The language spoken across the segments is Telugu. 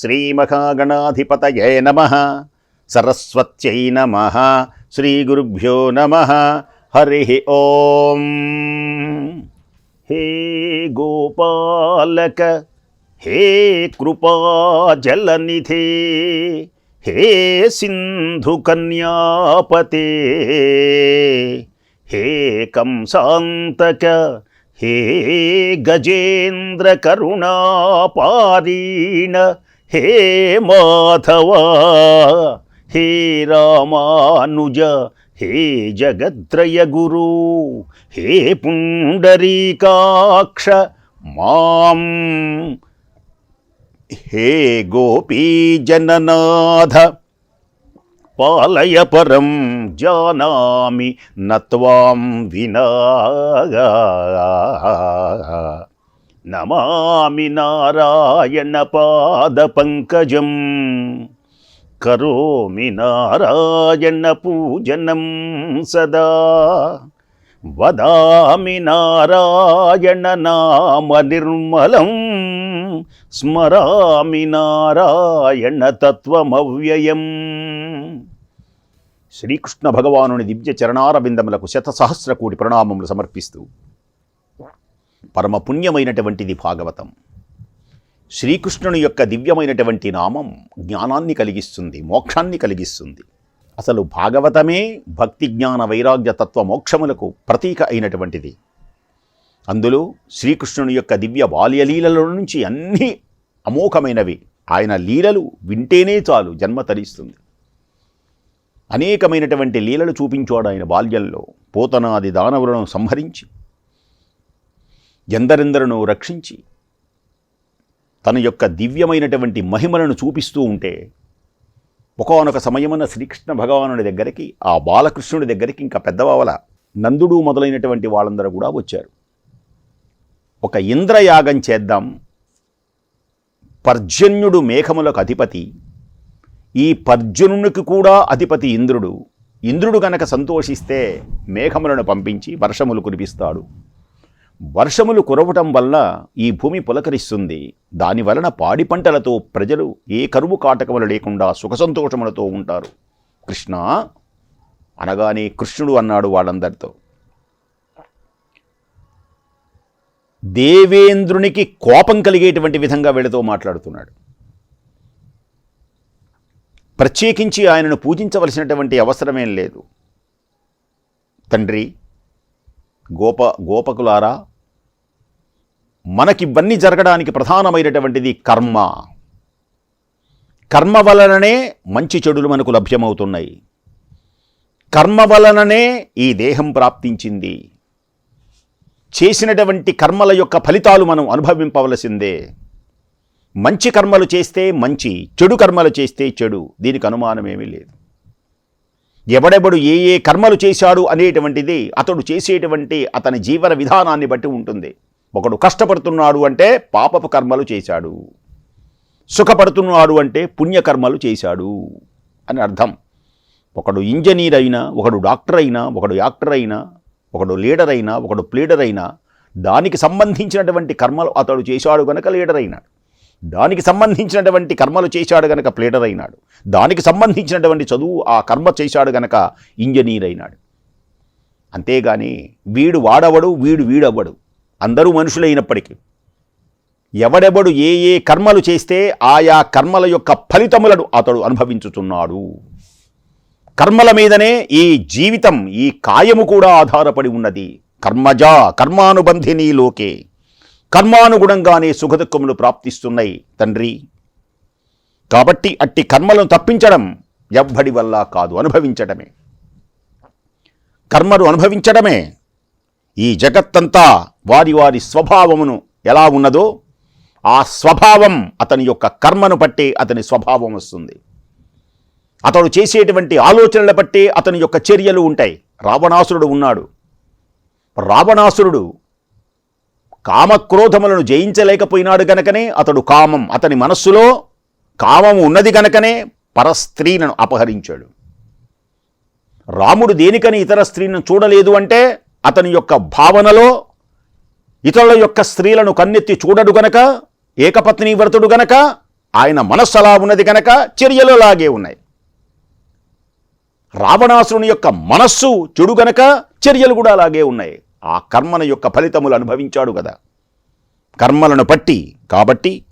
శ్రీమహాగణాధిపతయే నమ. సరస్వత్యై నమ. శ్రీగురుభ్యో నమ. హరి ఓం. హే గోపాలక హే కృపాజలనిధే హే సింధుకన్యాపతే హే కంసాంతక హే గజేంద్ర హే మాధవ హే రామానుజ హే జగద్రయ గురు హే పుండరీకాక్ష మాం. హే గోపీజననాథ పాలయ పరం జానామి నత్వాం వినా నమామి నారాయణ పాద పంకజం. కరోమి నారాయణ పూజనం సదా. వదామి నారాయణ నామ నిర్మలం. స్మరామి నారాయణ తత్వమవ్యయం. శ్రీకృష్ణ భగవానుని దివ్య చరణారవిందములకు శత సహస్ర కోటి ప్రణామములు సమర్పిస్తూ పరమ పుణ్యమైనటువంటిది భాగవతం. శ్రీకృష్ణుని యొక్క దివ్యమైనటువంటి నామం జ్ఞానాన్ని కలిగిస్తుంది మోక్షాన్ని కలిగిస్తుంది. అసలు భాగవతమే భక్తి జ్ఞాన వైరాగ్య తత్వ మోక్షములకు ప్రతీక అయినటువంటిది. అందులో శ్రీకృష్ణుని యొక్క దివ్య బాల్యలీలలో నుంచి అన్నీ అమోఘమైనవి. ఆయన లీలలు వింటేనే చాలు జన్మ తరిస్తుంది. అనేకమైనటువంటి లీలలు చూపించాడు ఆయన బాల్యంలో. పోతనాది దానవులను సంహరించి ఎందరెందరను రక్షించి తన యొక్క దివ్యమైనటువంటి మహిమలను చూపిస్తూ ఉంటే ఒకనొక సమయమున శ్రీకృష్ణ భగవానుడి దగ్గరికి ఆ బాలకృష్ణుడి దగ్గరికి ఇంకా పెద్దవావల నందుడు మొదలైనటువంటి వాళ్ళందరూ కూడా వచ్చారు. ఒక ఇంద్రయాగం చేద్దాం. పర్జన్యుడు మేఘములకు అధిపతి. ఈ పర్జనునికి కూడా అధిపతి ఇంద్రుడు. ఇంద్రుడు గనక సంతోషిస్తే మేఘములను పంపించి వర్షములు కురిపిస్తాడు. వర్షములు కురవటం వల్ల ఈ భూమి పులకరిస్తుంది. దాని వలన పాడి పంటలతో ప్రజలు ఏ కరువు కాటకములు లేకుండా సుఖసంతోషములతో ఉంటారు. కృష్ణ అనగానే కృష్ణుడు అన్నాడు వాళ్ళందరితో. దేవేంద్రునికి కోపం కలిగేటువంటి విధంగా వీళ్ళతో మాట్లాడుతున్నాడు. ప్రత్యేకించి ఆయనను పూజించవలసినటువంటి అవసరమేం లేదు. తండ్రి గోప గోపకులారా మనకివన్నీ జరగడానికి ప్రధానమైనటువంటిది కర్మ. కర్మ వలననే మంచి చెడులు మనకు లభ్యమవుతున్నాయి. కర్మ వలననే ఈ దేహం ప్రాప్తించింది. చేసినటువంటి కర్మల యొక్క ఫలితాలు మనం అనుభవింపవలసిందే. మంచి కర్మలు చేస్తే మంచి చెడు కర్మలు చేస్తే చెడు దీనికి అనుమానమేమీ లేదు. ఎవడెవడు ఏ ఏ కర్మలు చేశాడు అనేటువంటిది అతడు చేసేటువంటి అతని జీవన విధానాన్ని బట్టి ఉంటుంది. ఒకడు కష్టపడుతున్నాడు అంటే పాపపు కర్మలు చేశాడు. సుఖపడుతున్నాడు అంటే పుణ్యకర్మలు చేశాడు అని అర్థం. ఒకడు ఇంజనీర్ అయినా ఒకడు డాక్టర్ అయినా ఒకడు యాక్టర్ అయినా ఒకడు లీడర్ అయినా ఒకడు ప్లీడర్ అయినా దానికి సంబంధించినటువంటి కర్మలు అతడు చేశాడు గనక లీడర్ అయినాడు దానికి సంబంధించినటువంటి కర్మలు చేశాడు గనక ప్లీడర్ అయినాడు దానికి సంబంధించినటువంటి చదువు ఆ కర్మ చేశాడు గనక ఇంజనీర్ అయినాడు అంతేగాని వీడు వాడవడు వీడు వీడవ్వడు. అందరూ మనుషులైనప్పటికీ. ఎవడెవడు ఏ ఏ కర్మలు చేస్తే ఆయా కర్మల యొక్క ఫలితములను అతడు అనుభవించుతున్నాడు కర్మల మీదనే ఈ జీవితం ఈ కాయము కూడా ఆధారపడి ఉన్నది. కర్మజా కర్మానుబంధిని లోకే. కర్మానుగుణంగానే సుఖదుఖములు ప్రాప్తిస్తున్నాయి తండ్రి. కాబట్టి అట్టి కర్మలను తప్పించడం ఎవ్వడి వల్ల కాదు అనుభవించడమే. కర్మను అనుభవించడమే. ఈ జగత్తంతా వారి వారి స్వభావమును ఎలా ఉన్నదో ఆ స్వభావం అతని యొక్క కర్మను బట్టి అతని స్వభావం వస్తుంది. అతడు చేసేటువంటి ఆలోచనల బట్టి అతని యొక్క చర్యలు ఉంటాయి. రావణాసురుడు ఉన్నాడు. రావణాసురుడు కామక్రోధములను జయించలేకపోయినాడు గనకనే అతడు కామం అతని మనస్సులో కామం ఉన్నది గనకనే పరస్త్రీలను అపహరించాడు. రాముడు దేనికని ఇతర స్త్రీలను చూడలేదు అంటే అతని యొక్క భావనలో ఇతరుల యొక్క స్త్రీలను కన్నెత్తి చూడడు గనక ఏకపత్ని వ్రతుడు గనక ఆయన మనస్సు అలా ఉన్నది కనుక చర్యలు అలాగే ఉన్నాయి. రావణాసురుని యొక్క మనస్సు చెడు గనక చర్యలు కూడా అలాగే ఉన్నాయి. ఆ కర్మన యొక్క ఫలితములు అనుభవించాడు కదా. కర్మలను పట్టి కాబట్టి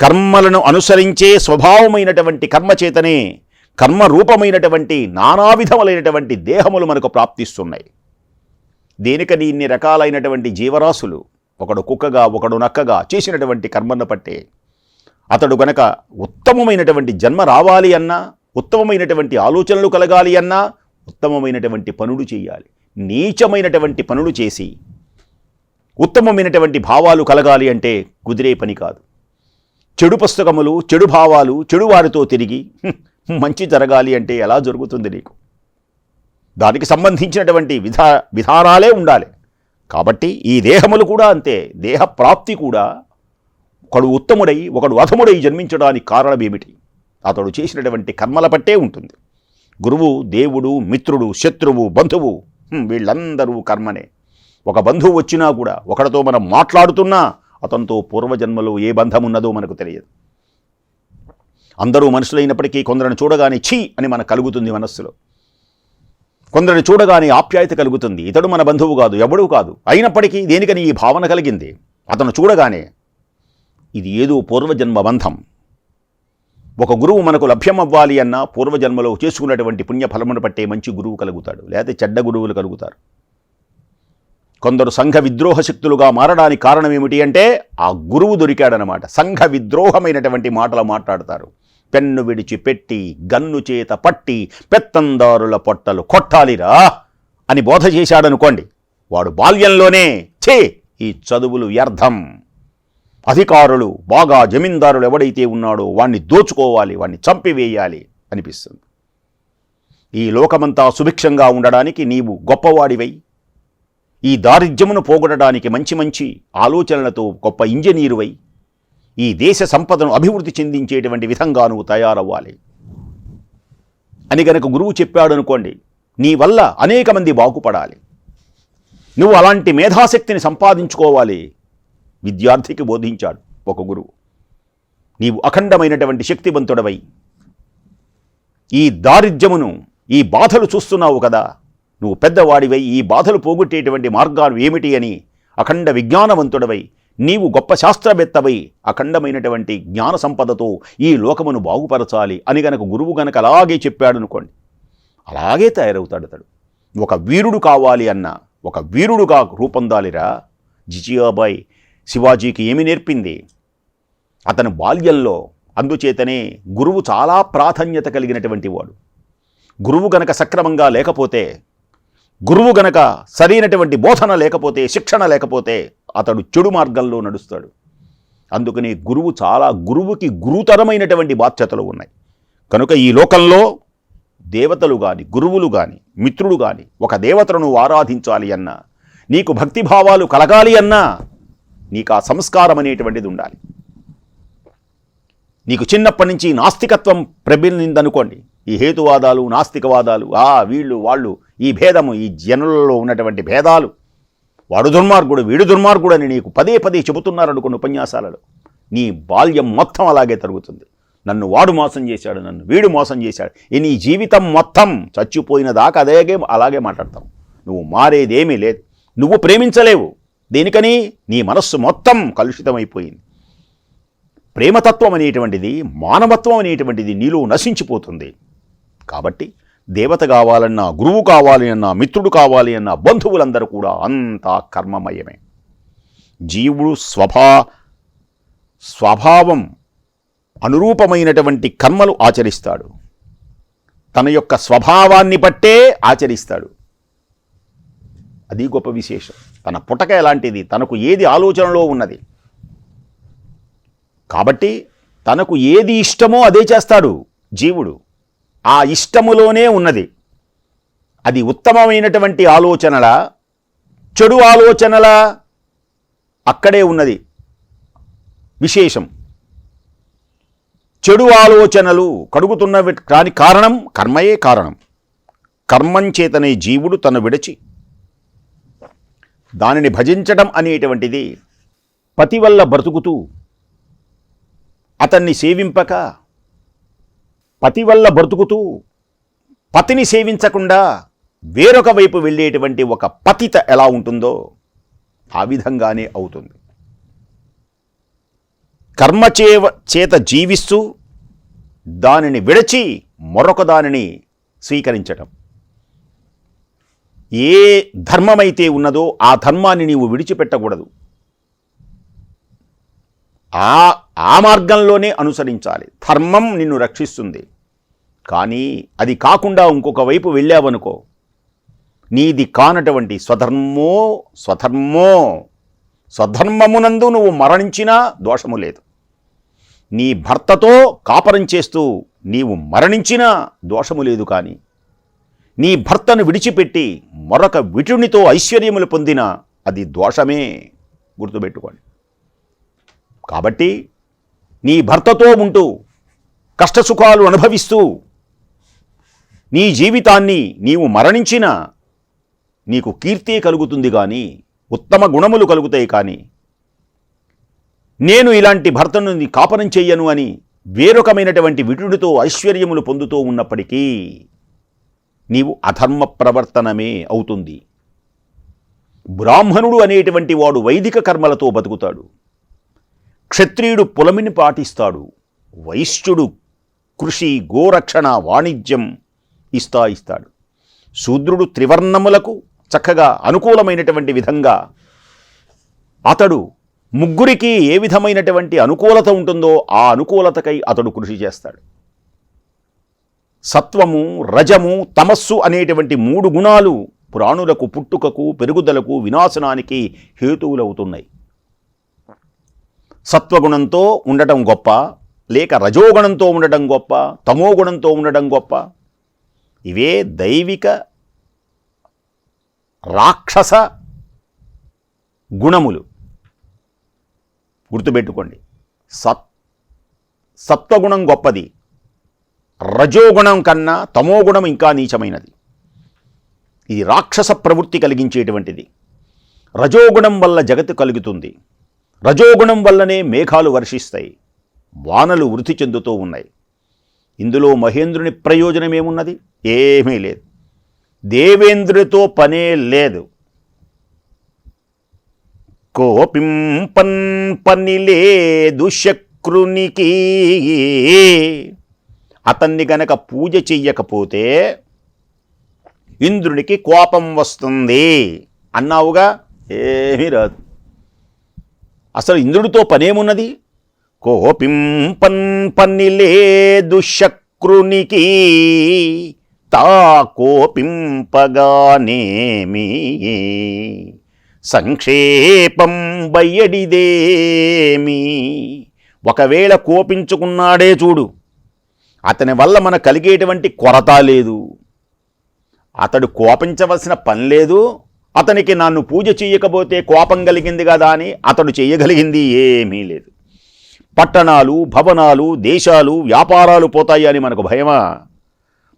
కర్మలను అనుసరించే స్వభావమైనటువంటి కర్మచేతనే కర్మరూపమైనటువంటి కర్మ రూపమైనటువంటి నానావిధములైనటువంటి దేహములు మనకు ప్రాప్తిస్తున్నాయి. దేనికని ఇన్ని రకాలైనటువంటి జీవరాశులు? ఒకడు కుక్కగా ఒకడు నక్కగా చేసినటువంటి కర్మను పట్టే. అతడు గనక ఉత్తమమైనటువంటి జన్మ రావాలి అన్నా ఉత్తమమైనటువంటి ఆలోచనలు కలగాలి అన్నా ఉత్తమమైనటువంటి పనులు చేయాలి. నీచమైనటువంటి పనులు చేసి ఉత్తమమైనటువంటి భావాలు కలగాలి అంటే కుదిరే పని కాదు. చెడు పుస్తకములు చెడు భావాలు చెడు వారితో తిరిగి మంచి జరగాలి అంటే ఎలా జరుగుతుంది నీకు? దానికి సంబంధించినటువంటి విధా విధానాలే ఉండాలి. కాబట్టి ఈ దేహములు కూడా అంతే. దేహ ప్రాప్తి కూడా ఒకడు ఉత్తముడై ఒకడు అధముడై జన్మించడానికి కారణం ఏమిటి అతడు చేసినటువంటి కర్మల పట్టే ఉంటుంది. గురువు దేవుడు మిత్రుడు శత్రువు బంధువు వీళ్ళందరూ కర్మనే. ఒక బంధువు వచ్చినా కూడా ఒకడితో మనం మాట్లాడుతున్నా అతనితో పూర్వజన్మలో ఏ బంధం ఉన్నదో మనకు తెలియదు. అందరూ మనుషులైనప్పటికీ కొందరిని చూడగానే ఛీ అని మనకు కలుగుతుంది మనస్సులో. కొందరిని చూడగానే ఆప్యాయత కలుగుతుంది. ఇతడు మన బంధువు కాదు ఎవడూ కాదు. అయినప్పటికీ దేనికని ఈ భావన కలిగింది? అతను చూడగానే ఇది ఏదో పూర్వజన్మ బంధం. ఒక గురువు మనకు లభ్యమవ్వాలి అన్న పూర్వజన్మలో చేసుకున్నటువంటి పుణ్యఫలమును పట్టే మంచి గురువు కలుగుతాడు లేకపోతే చెడ్డ గురువులు కలుగుతారు. కొందరు సంఘ విద్రోహ శక్తులుగా మారడానికి కారణం ఏమిటి అంటే ఆ గురువు దొరికాడనమాట. సంఘ విద్రోహమైనటువంటి మాటలు మాట్లాడతారు. పెన్ను విడిచి పెట్టి గన్ను చేత పట్టి పెత్తందారుల పొట్టలు కొట్టాలిరా అని బోధ చేశాడనుకోండి. వాడు బాల్యంలోనే ఛే ఈ చదువులు వ్యర్థం. అధికారులు బాగా జమీందారులు ఎవడైతే ఉన్నాడో వాణ్ణి దోచుకోవాలి వాణ్ణి చంపివేయాలి అనిపిస్తుంది. ఈ లోకమంతా సుభిక్షంగా ఉండడానికి నీవు గొప్పవాడివై ఈ దారిద్ర్యమును పోగొట్టడానికి మంచి మంచి ఆలోచనలతో గొప్ప ఇంజనీరువై ఈ దేశ సంపదను అభివృద్ధి చెందించేటువంటి విధంగా నువ్వు తయారవ్వాలి. అని గనక గురువు చెప్పాడు అనుకోండి నీ వల్ల అనేక మంది బాగుపడాలి. నువ్వు అలాంటి మేధాశక్తిని సంపాదించుకోవాలి విద్యార్థికి బోధించాడు ఒక గురువు. నీవు అఖండమైనటువంటి శక్తివంతుడవై. ఈ దారిద్ర్యమును ఈ బాధలు చూస్తున్నావు కదా నువ్వు పెద్దవాడివై ఈ బాధలు పోగొట్టేటువంటి మార్గాలు ఏమిటి అని అఖండ విజ్ఞానవంతుడవై నీవు గొప్ప శాస్త్రవేత్తవై అఖండమైనటువంటి జ్ఞాన సంపదతో ఈ లోకమును బాగుపరచాలి అని గనక గురువు గనక అలాగే చెప్పాడు అనుకోండి అలాగే తయారవుతాడు అతడు. ఒక వీరుడు కావాలి అన్న ఒక వీరుడుగా రూపొందాలిరా? జిజియాబాయ్ శివాజీకి ఏమి నేర్పింది? అతను బాల్యంలో అందుచేతనే గురువు చాలా ప్రాధాన్యత కలిగినటువంటి వాడు. గురువు గనక సక్రమంగా లేకపోతే గురువు గనక సరైనటువంటి బోధన లేకపోతే శిక్షణ లేకపోతే అతడు చెడు మార్గంలో నడుస్తాడు. అందుకని గురువు చాలా గురువుకి గురుతరమైనటువంటి బాధ్యతలు ఉన్నాయి. కనుక ఈ లోకంలో దేవతలు గాని గురువులు గాని మిత్రుడు గాని ఒక దేవతను ఆరాధించాలి అన్నా నీకు భక్తిభావాలు కలగాలి అన్నా నీకు ఆ సంస్కారం అనేటువంటిది ఉండాలి. నీకు చిన్నప్పటి నుంచి నాస్తికత్వం ప్రబలిందనుకోండి ఈ హేతువాదాలు నాస్తికవాదాలు ఆ వీళ్ళు వాళ్ళు ఈ భేదము ఈ జనులలో ఉన్నటువంటి భేదాలు వాడు దుర్మార్గుడు వీడు దుర్మార్గుడు అని నీకు పదే పదే చెబుతున్నారనుకున్న ఉపన్యాసాలలో నీ బాల్యం మొత్తం అలాగే తరుగుతుంది. నన్ను వాడు మోసం చేశాడు నన్ను వీడు మోసం చేశాడు. ఈ నీ జీవితం మొత్తం చచ్చిపోయిన దాకా అదేగే అలాగే మాట్లాడతావు నువ్వు మారేదేమీ లేదు. నువ్వు ప్రేమించలేవు. దేనికని? నీ మనస్సు మొత్తం కలుషితమైపోయింది. ప్రేమతత్వం అనేటువంటిది మానవత్వం అనేటువంటిది నీలో నశించిపోతుంది. కాబట్టి దేవత కావాలన్నా గురువు కావాలి అన్నా మిత్రుడు కావాలి అన్నా బంధువులందరూ కూడా అంతా కర్మమయమే. జీవుడు స్వభా స్వభావం అనురూపమైనటువంటి కర్మలు ఆచరిస్తాడు. తన యొక్క స్వభావాన్ని బట్టే ఆచరిస్తాడు. అది గొప్ప విశేషం. తన పుటక ఎలాంటిది? తనకు ఏది ఆలోచనలో ఉన్నది? కాబట్టి తనకు ఏది ఇష్టమో అదే చేస్తాడు జీవుడు. ఆ ఇష్టములోనే ఉన్నది. అది ఉత్తమమైనటువంటి ఆలోచనల చెడు ఆలోచనల అక్కడే ఉన్నది. విశేషం. చెడు ఆలోచనలు కడుగుతున్న దాని కారణం కర్మయే కారణం. కర్మంచేతనే జీవుడు తను విడచి దానిని భజించడం అనేటువంటిది పతి వల్ల బ్రతుకుతూ అతన్ని సేవింపక పతి వల్ల బ్రతుకుతూ పతిని సేవించకుండా వేరొక వైపు వెళ్ళేటువంటి ఒక పతిత ఎలా ఉంటుందో ఆ విధంగానే అవుతుంది. కర్మచేవ చేత జీవిస్తూ దానిని విడచి మరొక దానిని స్వీకరించటం. ఏ ధర్మమైతే ఉన్నదో ఆ ధర్మాన్ని నీవు విడిచిపెట్టకూడదు. ఆ ఆ మార్గంలోనే అనుసరించాలి. ధర్మం నిన్ను రక్షిస్తుంది. కానీ అది కాకుండా ఇంకొక వైపు వెళ్ళావనుకో నీది కానటువంటి స్వధర్మో స్వధర్మో స్వధర్మమునందు నువ్వు మరణించినా దోషము లేదు. నీ భర్తతో కాపరం చేస్తూ నీవు మరణించినా దోషము లేదు కానీ నీ భర్తను విడిచిపెట్టి మరొక విటునితో ఐశ్వర్యములు పొందిన అది దోషమే. గుర్తుపెట్టుకోండి. కాబట్టి నీ భర్తతో ఉంటూ కష్టసుఖాలు అనుభవిస్తూ నీ జీవితాన్ని నీవు మరణించినా నీకు కీర్తి కలుగుతుంది కానీ ఉత్తమ గుణములు కలుగుతాయి కానీ నేను ఇలాంటి భర్తను కాపనం కాపరం చెయ్యను అని వేరొకమైనటువంటి విటుడితో ఐశ్వర్యములు పొందుతూ ఉన్నప్పటికీ నీవు అధర్మ ప్రవర్తనమే అవుతుంది. బ్రాహ్మణుడు అనేటువంటి వాడు వైదిక కర్మలతో బతుకుతాడు. క్షత్రియుడు పులమిని పాటిస్తాడు. వైశ్యుడు కృషి గోరక్షణ వాణిజ్యం ఇస్తా ఇస్తాడు. శూద్రుడు త్రివర్ణములకు చక్కగా అనుకూలమైనటువంటి విధంగా అతడు ముగ్గురికి ఏ విధమైనటువంటి అనుకూలత ఉంటుందో ఆ అనుకూలతకై అతడు కృషి చేస్తాడు. సత్వము రజము తమస్సు అనేటువంటి మూడు గుణాలు ప్రాణులకు పుట్టుకకు పెరుగుదలకు వినాశనానికి హేతువులవుతున్నాయి. సత్వగుణంతో ఉండటం గొప్ప లేక రజోగుణంతో ఉండటం గొప్ప తమోగుణంతో ఉండటం గొప్ప. ఇవే దైవిక రాక్షస గుణములు. గుర్తుపెట్టుకోండి. సత్ సత్వగుణం గొప్పది. రజోగుణం కన్నా తమోగుణం ఇంకా నీచమైనది. ఇది రాక్షస ప్రవృత్తి కలిగించేటువంటిది. రజోగుణం వల్ల జగత్తు కలుగుతుంది. రజోగుణం వల్లనే మేఘాలు వర్షిస్తాయి వానలు వృద్ధి చెందుతూ ఉన్నాయి. ఇందులో మహేంద్రుని ప్రయోజనమేమున్నది ఏమీ లేదు. దేవేంద్రుడితో పనే లేదు. కోపింపన్ పని లేదు శక్రునికి. అతన్ని గనక పూజ చెయ్యకపోతే ఇంద్రునికి కోపం వస్తుంది. అన్నావుగా? ఏమీ రాదు. అసలు ఇంద్రుడితో పనేమున్నది? కోపింపన్ పని లేదు శక్రునికి తా కోపింపగానేమి సంక్షేపం బయ్యడిదేమి? ఒకవేళ కోపించుకున్నాడే చూడు. అతని వల్ల మన కలిగేటువంటి కొరత లేదు. అతడు కోపించవలసిన పని లేదు. అతనికి నన్ను పూజ చేయకపోతే కోపం కలిగింది కదా అని అతడు చేయగలిగింది ఏమీ లేదు. పట్టణాలు భవనాలు దేశాలు వ్యాపారాలు పోతాయి అని మనకు భయమా?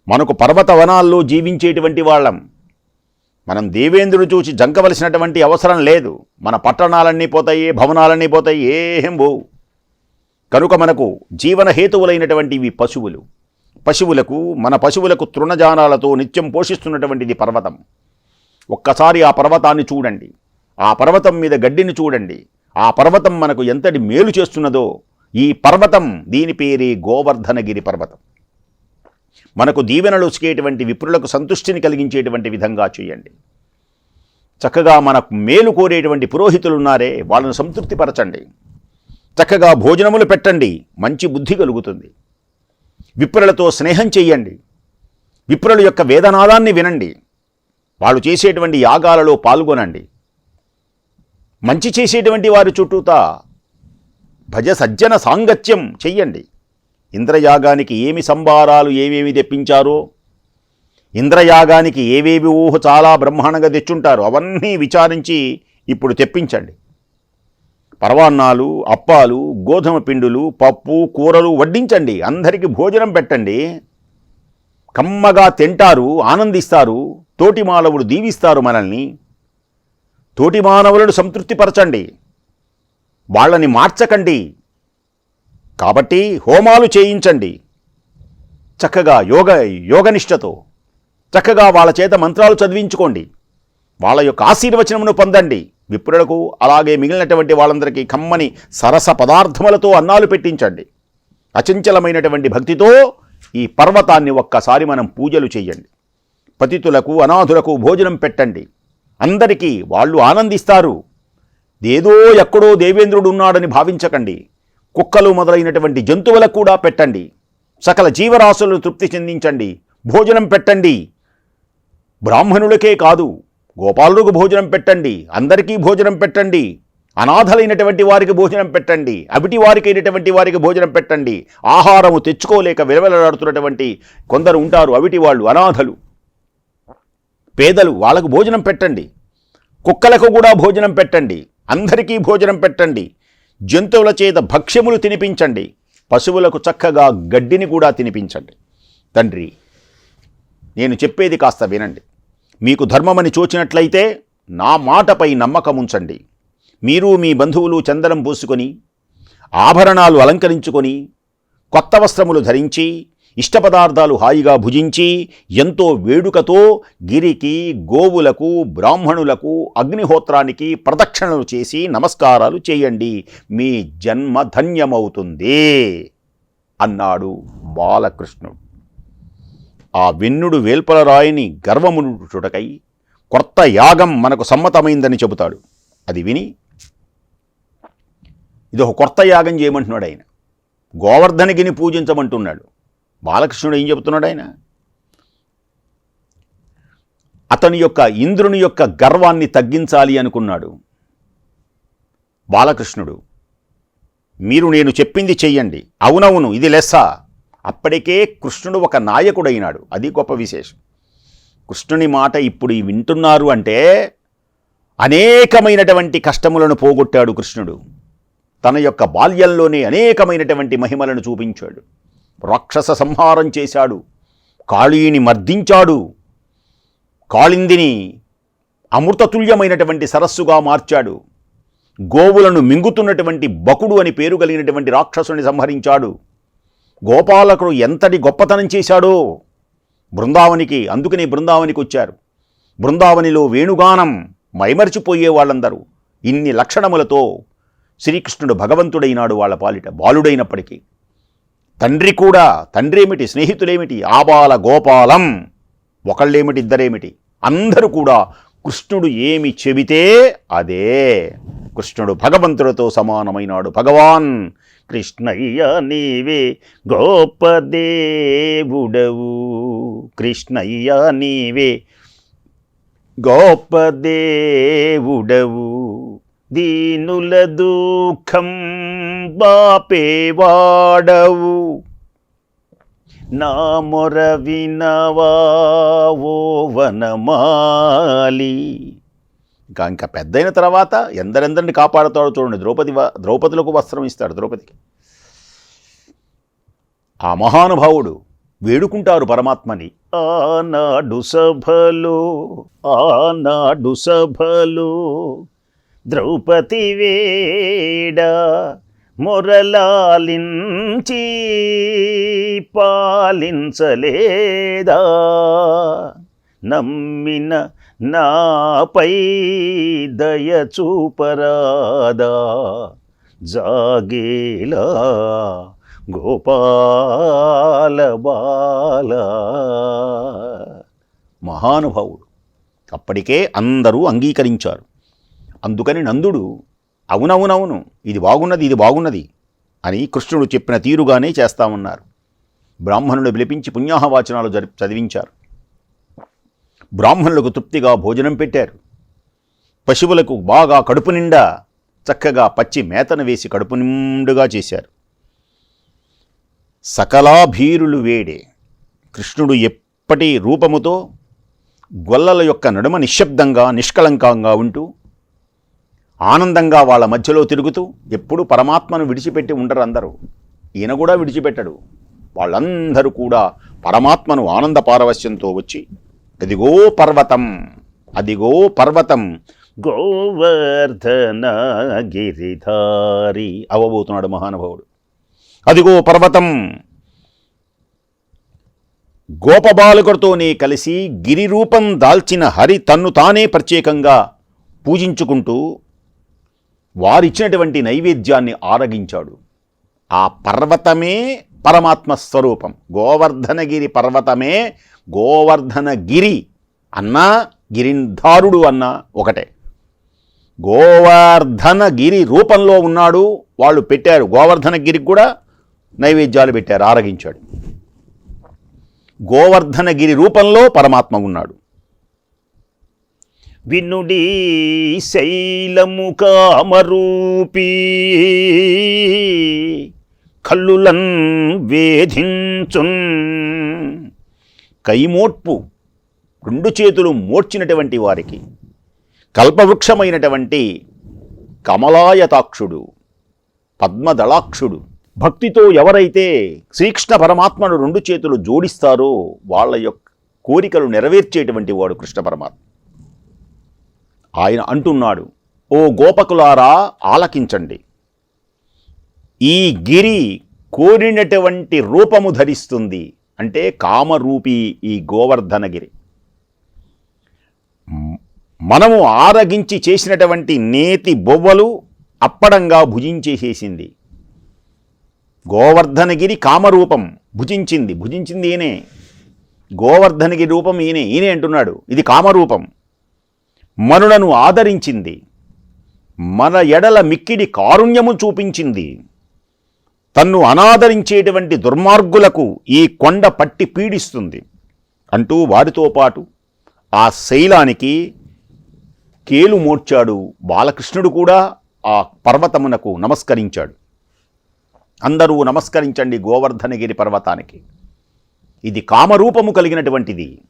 మనకు పర్వత వనాల్లో జీవించేటువంటి వాళ్ళం. మనం దేవేంద్రుడు చూసి జంకవలసినటువంటి అవసరం లేదు. మన పట్టణాలన్నీ పోతాయి భవనాలన్నీ పోతాయి ఏం పోవు కనుక మనకు జీవన హేతువులైనటువంటివి పశువులు. పశువులకు మన పశువులకు తృణజానాలతో నిత్యం పోషిస్తున్నటువంటిది పర్వతం. ఒక్కసారి ఆ పర్వతాన్ని చూడండి. ఆ పర్వతం మీద గడ్డిని చూడండి. ఆ పర్వతం మనకు ఎంతటి మేలు చేస్తున్నదో. ఈ పర్వతం దీని పేరే గోవర్ధనగిరి పర్వతం. మనకు దీవెనలు వచ్చేటువంటి విప్రులకు సంతుష్టిని కలిగించేటువంటి విధంగా చేయండి. చక్కగా మనకు మేలు కోరేటువంటి పురోహితులు ఉన్నారే వాళ్ళను సంతృప్తిపరచండి. చక్కగా భోజనములు పెట్టండి మంచి బుద్ధి కలుగుతుంది. విప్రులతో స్నేహం చెయ్యండి విప్రుల యొక్క వేదనాదాన్ని వినండి. వాళ్ళు చేసేటువంటి యాగాలలో పాల్గొనండి. మంచి చేసేటువంటి వారి చుట్టూతా భజ సజ్జన సాంగత్యం చెయ్యండి. ఇంద్రయాగానికి ఏమి సంభారాలు ఏవేవి తెప్పించారో ఇంద్రయాగానికి ఏవేవి ఊహ చాలా బ్రహ్మాండంగా తెచ్చుంటారో అవన్నీ విచారించి ఇప్పుడు తెప్పించండి. పరవాన్నాలు అప్పాలు గోధుమ పిండులు పప్పు కూరలు వడ్డించండి. అందరికీ భోజనం పెట్టండి. కమ్మగా తింటారు ఆనందిస్తారు. తోటి మానవుడు దీవిస్తారు మనల్ని. తోటి మానవులను సంతృప్తిపరచండి. వాళ్ళని మార్చకండి. కాబట్టి హోమాలు చేయించండి. చక్కగా యోగ యోగనిష్టతో చక్కగా వాళ్ళ చేత మంత్రాలు చదివించుకోండి. వాళ్ళ యొక్క ఆశీర్వచనమును పొందండి. విప్రులకు అలాగే మిగిలినటువంటి వాళ్ళందరికీ కమ్మని సరస పదార్థములతో అన్నాలు పెట్టించండి. అచంచలమైనటువంటి భక్తితో ఈ పర్వతాన్ని ఒక్కసారి మనం పూజలు చేయండి. పతితులకు అనాథులకు భోజనం పెట్టండి. అందరికీ వాళ్ళు ఆనందిస్తారు. ఏదో ఎక్కడో దేవేంద్రుడు ఉన్నాడని భావించకండి. కుక్కలు మొదలైనటువంటి జంతువులకు కూడా పెట్టండి. సకల జీవరాశులను తృప్తి చెందించండి. భోజనం పెట్టండి. బ్రాహ్మణులకే కాదు గోపాలుడికి భోజనం పెట్టండి. అందరికీ భోజనం పెట్టండి. అనాథలైనటువంటి వారికి భోజనం పెట్టండి. అవిటి వారికి అయినటువంటి వారికి భోజనం పెట్టండి. ఆహారము తెచ్చుకోలేక విలవెలలాడుతున్నటువంటి కొందరు ఉంటారు. అవిటి వాళ్ళు అనాథలు. పేదలు వాళ్ళకు భోజనం పెట్టండి. కుక్కలకు కూడా భోజనం పెట్టండి. అందరికీ భోజనం పెట్టండి. జంతువుల చేత భక్ష్యములు తినిపించండి. పశువులకు చక్కగా గడ్డిని కూడా తినిపించండి. తండ్రి నేను చెప్పేది కాస్త వినండి. మీకు ధర్మమని చూచినట్లయితే నా మాటపై నమ్మకం ఉంచండి. మీరు మీ బంధువులు చందనం పూసుకొని ఆభరణాలు అలంకరించుకొని కొత్త వస్త్రములు ధరించి ఇష్టపదార్థాలు హాయిగా భుజించి ఎంతో వేడుకతో గిరికి గోవులకు బ్రాహ్మణులకు అగ్నిహోత్రానికి ప్రదక్షిణలు చేసి నమస్కారాలు చేయండి. మీ జన్మ ధన్యమవుతుంది అన్నాడు బాలకృష్ణుడు. ఆ వెన్నుడు వేల్పలరాయిని గర్వమునుటకై కొత్త యాగం మనకు సమ్మతమైందని చెబుతాడు. అది విని ఇది ఒక కొత్త యాగం చేయమంటున్నాడు ఆయన. గోవర్ధనగిని పూజించమంటున్నాడు. బాలకృష్ణుడు ఏం చెబుతున్నాడు ఆయన? అతని యొక్క ఇంద్రుని యొక్క గర్వాన్ని తగ్గించాలి అనుకున్నాడు బాలకృష్ణుడు. మీరు నేను చెప్పింది చెయ్యండి. అవునవును ఇది లెస్స. అప్పటికే కృష్ణుడు ఒక నాయకుడైనాడు. అది గొప్ప విశేషం. కృష్ణుని మాట ఇప్పుడు వింటున్నారు అంటే అనేకమైనటువంటి కష్టములను పోగొట్టాడు కృష్ణుడు. తన యొక్క బాల్యంలోనే అనేకమైనటువంటి మహిమలను చూపించాడు. రాక్షస సంహారం చేశాడు. కాళీని మర్దించాడు. కాళిందిని అమృతతుల్యమైనటువంటి సరస్సుగా మార్చాడు. గోవులను మింగుతున్నటువంటి బకుడు అని పేరు కలిగినటువంటి రాక్షసుని సంహరించాడు. గోపాలకుడు ఎంతటి గొప్పతనం చేశాడో బృందావనికి అందుకనే బృందావనికి వచ్చారు. బృందావనిలో వేణుగానం మైమరిచిపోయే వాళ్ళందరూ ఇన్ని లక్షణములతో శ్రీకృష్ణుడు భగవంతుడైనాడు వాళ్ళ పాలిట బాలుడైనప్పటికీ. తండ్రి కూడా తండ్రి ఏమిటి స్నేహితులేమిటి? ఆబాల గోపాలం ఒకళ్ళేమిటి ఇద్దరేమిటి? అందరూ కూడా కృష్ణుడు ఏమి చెబితే అదే. కృష్ణుడు భగవంతుడితో సమానమైనాడు భగవాన్. కృష్ణయ్య నీవే గోపదేవుడవు కృష్ణయ్య నీవే గోపదేవుడవు దీనుల దూఖం బాపేవాడవు నా మొర వినవా ఓ వనమాలి. ఇంకా ఇంకా పెద్దయిన తర్వాత ఎందరెందరిని కాపాడుతాడో చూడండి. ద్రౌపది వ- ద్రౌపదులకు వస్త్రం ఇస్తాడు ద్రౌపదికి. ఆ మహానుభావుడు వేడుకుంటారు పరమాత్మని. ఆనాడు సభలో ఆనాడు సభలో ద్రౌపది వేడ మొరలాలించి పాలించలేదా? నమ్మిన నాపై దయ చూపరాదా? జాగేలా గోపాల బాల. మహానుభావుడు అప్పటికే అందరూ అంగీకరించారు. అందుకని నందుడు అవునవునవును ఇది బాగున్నది ఇది బాగున్నది అని కృష్ణుడు చెప్పిన తీరుగానే చేస్తామన్నారు బ్రాహ్మణుడు పిలిపించి పుణ్యాహవాచనాలు జరి చదివించారు. బ్రాహ్మణులకు తృప్తిగా భోజనం పెట్టారు. పశువులకు బాగా కడుపు నిండా చక్కగా పచ్చి మేతను వేసి కడుపు నిండుగా చేశారు. సకలాభీరులు వేడే కృష్ణుడు ఎప్పటి రూపముతో గొల్లల యొక్క నడుమ నిశ్శబ్దంగా నిష్కళంకంగా ఉంటూ ఆనందంగా వాళ్ళ మధ్యలో తిరుగుతూ ఎప్పుడు పరమాత్మను విడిచిపెట్టి ఉండరు అందరూ. ఈయన కూడా విడిచిపెట్టడు. వాళ్ళందరూ కూడా పరమాత్మను ఆనంద పారవశ్యంతో వచ్చి అదిగో పర్వతం అదిగో పర్వతం గోవర్ధన గిరిధారి అవబోతున్నాడు మహానుభావుడు. అదిగో పర్వతం గోపబాలకుడితోనే కలిసి గిరి రూపం దాల్చిన హరి తన్ను తానే ప్రత్యేకంగా పూజించుకుంటూ వారిచ్చినటువంటి నైవేద్యాన్ని ఆరగించాడు. ఆ పర్వతమే పరమాత్మ స్వరూపం. గోవర్ధనగిరి పర్వతమే గోవర్ధనగిరి అన్నా గిరింధారుడు అన్న ఒకటే. గోవర్ధనగిరి రూపంలో ఉన్నాడు. వాళ్ళు పెట్టారు. గోవర్ధనగిరికి కూడా నైవేద్యాలు పెట్టారు ఆరగించాడు. గోవర్ధనగిరి రూపంలో పరమాత్మ ఉన్నాడు. వినుడి శైలము కామరూపీ. కల్లులన్ వేధించున్. కైమోట్పు రెండు చేతులు మోడ్చినటువంటి వారికి కల్పవృక్షమైనటువంటి కమలాయతాక్షుడు పద్మదళాక్షుడు భక్తితో ఎవరైతే శ్రీకృష్ణ పరమాత్మను రెండు చేతులు జోడిస్తారో వాళ్ళ యొక్క కోరికలు నెరవేర్చేటువంటి వాడు కృష్ణ పరమాత్మ. ఆయన అంటున్నాడు ఓ గోపకులారా ఆలకించండి. ఈ గిరి కోరినటువంటి రూపము ధరిస్తుంది. అంటే కామరూపి ఈ గోవర్ధనగిరి. మనము ఆరగించి చేసినటువంటి నేతి బొవ్వలు అప్పడంగా భుజించేసేసింది. గోవర్ధనగిరి కామరూపం భుజించింది. భుజించింది ఈయనే. గోవర్ధనగిరి రూపం ఈయనే. ఈయనే అంటున్నాడు. ఇది కామరూపం. మనులను ఆదరించింది. మన ఎడల మిక్కిడి కారుణ్యము చూపించింది. తన్ను అనాదరించేటువంటి దుర్మార్గులకు ఈ కొండ పట్టి పీడిస్తుంది. అంటూ వారితో పాటు ఆ శైలానికి కేలు మోడ్చాడు బాలకృష్ణుడు కూడా ఆ పర్వతమునకు నమస్కరించాడు. అందరూ నమస్కరించండి గోవర్ధనగిరి పర్వతానికి. ఇది కామరూపము కలిగినటువంటిది.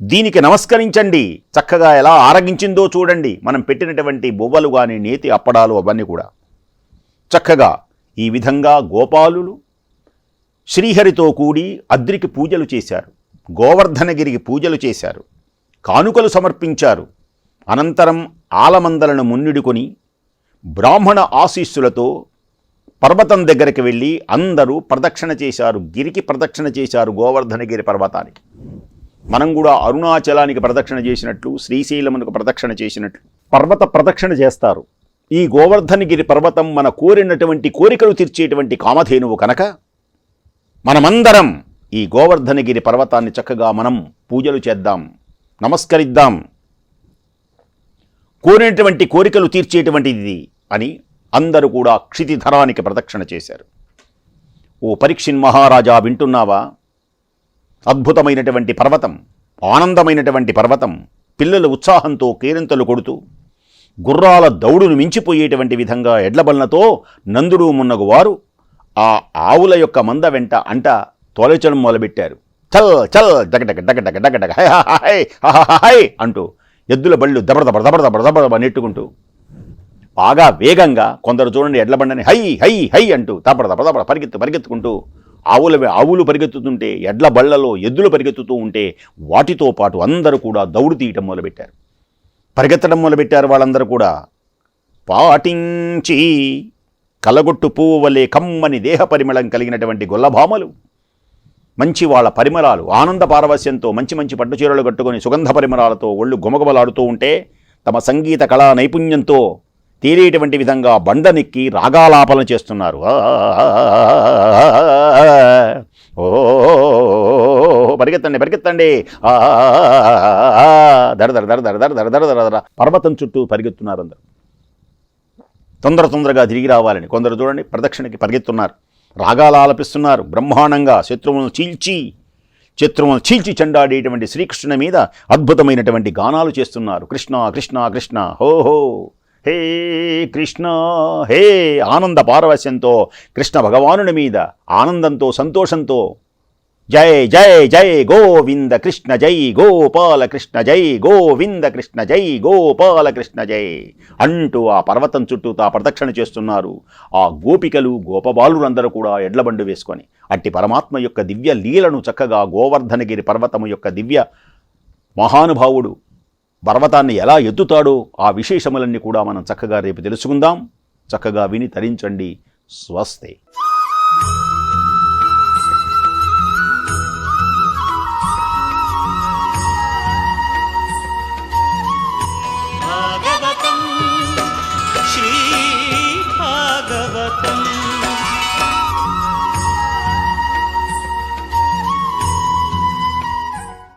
దీనికి నమస్కరించండి. చక్కగా ఎలా ఆరగించిందో చూడండి. మనం పెట్టినటువంటి బొవ్వలు కానీ నేతి అప్పడాలు అవన్నీ కూడా. చక్కగా ఈ విధంగా గోపాలులు శ్రీహరితో కూడి అద్రికి పూజలు చేశారు. గోవర్ధనగిరికి పూజలు చేశారు. కానుకలు సమర్పించారు. అనంతరం ఆలమందలను మున్నిడుకొని బ్రాహ్మణ ఆశీస్సులతో పర్వతం దగ్గరికి వెళ్ళి అందరూ ప్రదక్షిణ చేశారు. గిరికి ప్రదక్షిణ చేశారు గోవర్ధనగిరి పర్వతానికి. మనం కూడా అరుణాచలానికి ప్రదక్షిణ చేసినట్లు శ్రీశైలమునకు ప్రదక్షిణ చేసినట్లు పర్వత ప్రదక్షిణ చేస్తారు. ఈ గోవర్ధనగిరి పర్వతం మన కోరినటువంటి కోరికలు తీర్చేటువంటి కామధేనువు కనుక మనమందరం ఈ గోవర్ధనగిరి పర్వతాన్ని చక్కగా మనం పూజలు చేద్దాం నమస్కరిద్దాం. కోరినటువంటి కోరికలు తీర్చేటువంటిది అని అందరూ కూడా క్షితిధరానికి ప్రదక్షిణ చేశారు. ఓ పరీక్షిన్ మహారాజా వింటున్నావా? అద్భుతమైనటువంటి పర్వతం ఆనందమైనటువంటి పర్వతం పిల్లల ఉత్సాహంతో కేరింతలు కొడుతూ గుర్రాల దౌడును మించిపోయేటువంటి విధంగా ఎడ్లబల్లతో నందుడు మున్నగువారు ఆ ఆవుల యొక్క మంద వెంట అంట తోలచడం మొదలుపెట్టారు. చల్ చల్ డగడగ డగడగ డగడగ హై హై హై హై అంటూ ఎద్దుల బళ్ళు దబర దబర దబర దబర దబర నెట్టుకుంటూ బాగా వేగంగా కొందరు చూడండి ఎడ్ల బండని హై హై హై అంటూ తపడ తపడ తపడ పరిగెత్తు పరిగెత్తుకుంటూ ఆవుల ఆవులు పరిగెత్తుతుంటే ఎడ్ల బళ్ళలో ఎద్దులు పరిగెత్తుతూ ఉంటే వాటితో పాటు అందరూ కూడా దౌడు తీయటం మొదలుపెట్టారు. పరిగెత్తడం మొదలుపెట్టారు వాళ్ళందరూ కూడా. పాటించి కలగొట్టు పువ్వు వలె కమ్మని దేహ పరిమళం కలిగినటువంటి గొల్లభామలు. మంచి వాళ్ళ పరిమళాలు ఆనంద పారవస్యంతో మంచి మంచి పట్టు చీరలు కట్టుకొని సుగంధ పరిమళాలతో ఒళ్ళు గుమగుమలాడుతూ ఉంటే తమ సంగీత కళా నైపుణ్యంతో తేలేటువంటి విధంగా బండనెక్కి రాగాలాపన చేస్తున్నారు. ఓ పరిగెత్తండి పరిగెత్తండి. దర దర దర దర దర దర దర దర దర. పర్వతం చుట్టూ పరిగెత్తున్నారు అందరు. తొందర తొందరగా తిరిగి రావాలని కొందరు చూడండి ప్రదక్షిణకి పరిగెత్తున్నారు. రాగాలు ఆలపిస్తున్నారు బ్రహ్మాండంగా శత్రువులను చీల్చి శత్రువులను చీల్చి చెండాడేటువంటి శ్రీకృష్ణుని మీద అద్భుతమైనటువంటి గానాలు చేస్తున్నారు. కృష్ణ కృష్ణ కృష్ణ. హో హో. హే కృష్ణ హే ఆనంద పారవశ్యంతో కృష్ణ భగవానుడి మీద ఆనందంతో సంతోషంతో జై జై జై గోవింద కృష్ణ జై గోపాల కృష్ణ జై గోవింద కృష్ణ జై గోపాల కృష్ణ జై అంటూ ఆ పర్వతం చుట్టూ తా ప్రదక్షిణ చేస్తున్నారు. ఆ గోపికలు గోపబాలురందరూ కూడా ఎడ్లబండు వేసుకొని అట్టి పరమాత్మ యొక్క దివ్య లీలను చక్కగా గోవర్ధనగిరి పర్వతము యొక్క దివ్య మహానుభావుడు పర్వతాన్ని ఎలా ఎత్తుతాడో ఆ విశేషములన్నీ కూడా మనం చక్కగా రేపు తెలుసుకుందాం. చక్కగా విని తరించండి. స్వస్తే.